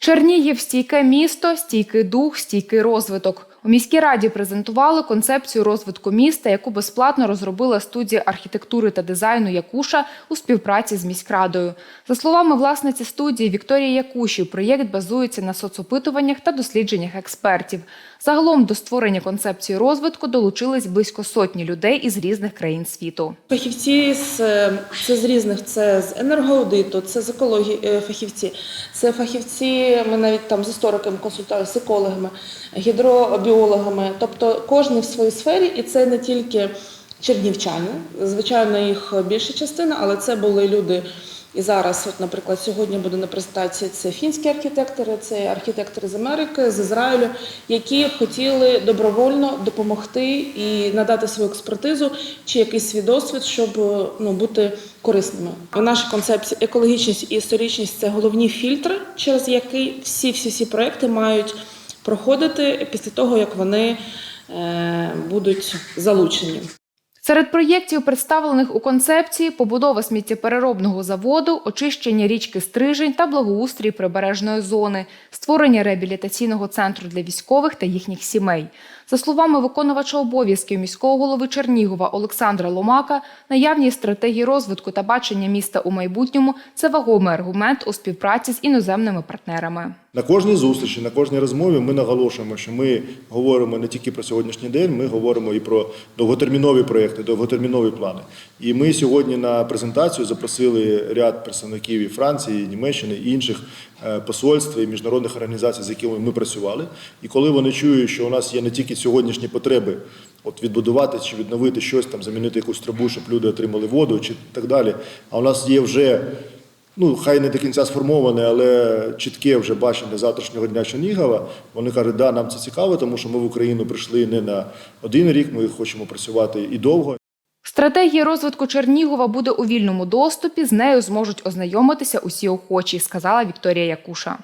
Чернігів стійке місто, стійкий дух, стійкий розвиток. У міській раді презентували концепцію розвитку міста, яку безплатно розробила студія архітектури та дизайну Якуша у співпраці з міськрадою. За словами власниці студії Вікторії Якуші, проєкт базується на соцопитуваннях та дослідженнях експертів. Загалом до створення концепції розвитку долучились близько сотні людей із різних країн світу. Фахівці з це з різних, це з енергоаудиту, це з екології е, фахівці, це фахівці. Ми навіть там з істориками консультуємося, з екологами, гідробіологами. Тобто кожен в своїй сфері, і це не тільки чернівчани. Звичайно, їх більша частина, але це були люди. І зараз, от, наприклад, сьогодні буде на презентації це фінські архітектори, це архітектори з Америки, з Ізраїлю, які хотіли добровольно допомогти і надати свою експертизу чи якийсь свій досвід, щоб ну, бути корисними. У нашій концепції екологічність і історичність це головні фільтри, через які всі всі всі проекти мають проходити після того, як вони е, будуть залучені. Серед проєктів, представлених у концепції, побудова сміттєпереробного заводу, очищення річки Стрижень та благоустрій прибережної зони, створення реабілітаційного центру для військових та їхніх сімей. За словами виконувача обов'язків міського голови Чернігова Олександра Ломака, наявність стратегії розвитку та бачення міста у майбутньому це вагомий аргумент у співпраці з іноземними партнерами. На кожній зустрічі, на кожній розмові ми наголошуємо, що ми говоримо не тільки про сьогоднішній день, ми говоримо і про довготермінові проекти, довготермінові плани. І ми сьогодні на презентацію запросили ряд представників і Франції, і Німеччини, і інших е, посольств і міжнародних організацій, з якими ми працювали. І коли вони чують, що у нас є не тільки сьогоднішні потреби, от відбудувати чи відновити щось там, замінити якусь трубу, щоб люди отримали воду, чи так далі. А у нас є вже ну хай не до кінця сформоване, але чітке вже бачення завтрашнього дня Чернігова. Вони кажуть, да, нам це цікаво, тому що ми в Україну прийшли не на один рік. Ми хочемо працювати і довго. Стратегія розвитку Чернігова буде у вільному доступі. З нею зможуть ознайомитися усі охочі, сказала Вікторія Якуша.